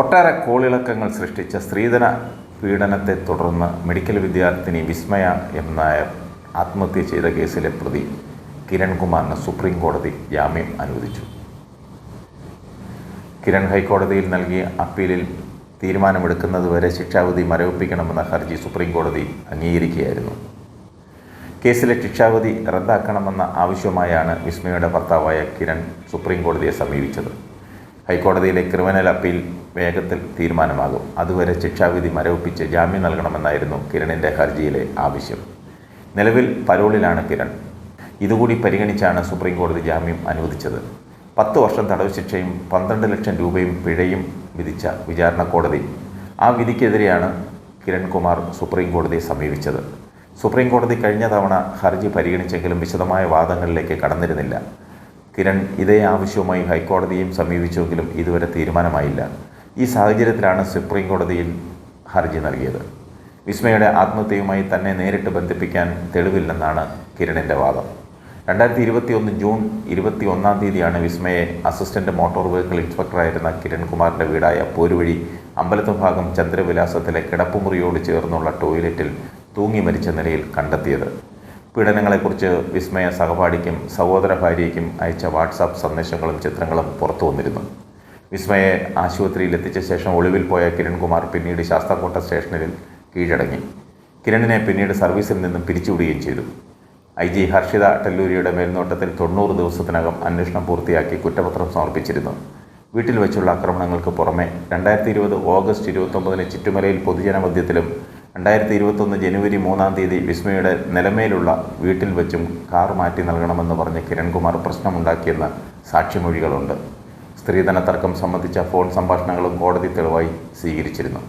ഒട്ടേറെ കോളിളക്കങ്ങൾ സൃഷ്ടിച്ച സ്ത്രീധന പീഡനത്തെ തുടർന്ന് മെഡിക്കൽ വിദ്യാർത്ഥിനി വിസ്മയ എം നായർ ആത്മഹത്യ ചെയ്ത കേസിലെ പ്രതി കിരൺകുമാറിന് സുപ്രീം കോടതി ജാമ്യം അനുവദിച്ചു. കിരൺ ഹൈക്കോടതിയിൽ നൽകിയ അപ്പീലിൽ തീരുമാനമെടുക്കുന്നതുവരെ ശിക്ഷാവിധി മരവിപ്പിക്കണമെന്ന ഹർജി സുപ്രീം കോടതി അംഗീകരിക്കുകയായിരുന്നു. കേസിലെ ശിക്ഷാവിധി റദ്ദാക്കണമെന്ന ആവശ്യവുമായാണ് വിസ്മയുടെ ഭർത്താവായ കിരൺ സുപ്രീം കോടതിയെ സമീപിച്ചത്. ഹൈക്കോടതിയിലെ ക്രിമിനൽ അപ്പീൽ വേഗത്തിൽ തീരുമാനമാകും. അതുവരെ ശിക്ഷാവിധി മരവിപ്പിച്ച് ജാമ്യം നൽകണമെന്നായിരുന്നു കിരണിന്റെ ഹർജിയിലെ ആവശ്യം. നിലവിൽ പരോളിലാണ് കിരൺ. ഇതുകൂടി പരിഗണിച്ചാണ് സുപ്രീം കോടതി ജാമ്യം അനുവദിച്ചത്. പത്ത് വർഷം തടവ് ശിക്ഷയും പന്ത്രണ്ട് ലക്ഷം രൂപയും പിഴയും വിധിച്ച വിചാരണ കോടതി ആ വിധിക്കെതിരെയാണ് കിരൺകുമാർ സുപ്രീം കോടതിയെ സമീപിച്ചത്. സുപ്രീം കോടതി കഴിഞ്ഞ തവണ ഹർജി പരിഗണിച്ചെങ്കിലും വിശദമായ വാദങ്ങളിലേക്ക് കടന്നിരുന്നില്ല. കിരൺ ഇതേ ആവശ്യവുമായി ഹൈക്കോടതിയെയും സമീപിച്ചുവെങ്കിലും ഇതുവരെ തീരുമാനമായില്ല. ഈ സാഹചര്യത്തിലാണ് സുപ്രീം കോടതിയിൽ ഹർജി നൽകിയത്. വിസ്മയുടെ ആത്മഹത്യയുമായി തന്നെ നേരിട്ട് ബന്ധിപ്പിക്കാൻ തെളിവില്ലെന്നാണ് കിരണിന്റെ വാദം. രണ്ടായിരത്തി ഇരുപത്തി ഒന്ന് ജൂൺ ഇരുപത്തി ഒന്നാം തീയതിയാണ് വിസ്മയെ അസിസ്റ്റന്റ് മോട്ടോർ വെഹിക്കിൾ ഇൻസ്പെക്ടറായിരുന്ന കിരൺകുമാറിന്റെ വീടായ പോരുവഴി അമ്പലത്ത് ഭാഗം ചന്ദ്രവിലാസത്തിലെ കിടപ്പുമുറിയോട് ചേർന്നുള്ള ടോയ്ലറ്റിൽ തൂങ്ങി മരിച്ച നിലയിൽ കണ്ടെത്തിയത്. പീഡനങ്ങളെക്കുറിച്ച് വിസ്മയ സഹപാഠിക്കും സഹോദര ഭാര്യയ്ക്കും അയച്ച വാട്സാപ്പ് സന്ദേശങ്ങളും ചിത്രങ്ങളും പുറത്തു വന്നിരുന്നു. വിസ്മയെ ആശുപത്രിയിൽ എത്തിച്ച ശേഷം ഒളിവിൽ പോയ കിരൺകുമാർ പിന്നീട് ശാസ്താംകോട്ട സ്റ്റേഷനിൽ കീഴടങ്ങി. കിരണിനെ പിന്നീട് സർവീസിൽ നിന്നും പിരിച്ചുവിടുകയും ചെയ്തു. ഐ ജി ഹർഷിത ടെല്ലൂരിയുടെ മേൽനോട്ടത്തിൽ തൊണ്ണൂറ് ദിവസത്തിനകം അന്വേഷണം പൂർത്തിയാക്കി കുറ്റപത്രം സമർപ്പിച്ചിരുന്നു. വീട്ടിൽ വെച്ചുള്ള ആക്രമണങ്ങൾക്ക് പുറമെ രണ്ടായിരത്തി ഇരുപത് ഓഗസ്റ്റ് ഇരുപത്തൊമ്പതിന് ചുറ്റുമലയിൽ പൊതുജനമധ്യത്തിലും രണ്ടായിരത്തി ഇരുപത്തൊന്ന് ജനുവരി മൂന്നാം തീയതി വിസ്മയുടെ നിലമേലുള്ള വീട്ടിൽ വെച്ചും കാർ മാറ്റി നൽകണമെന്ന് പറഞ്ഞ് കിരൺകുമാർ പ്രശ്നമുണ്ടാക്കിയെന്ന് സാക്ഷിമൊഴികളുണ്ട്. സ്ത്രീധന തർക്കം സംബന്ധിച്ച ഫോൺ സംഭാഷണങ്ങളും കോടതി തെളിവായി സ്വീകരിച്ചിരുന്നു.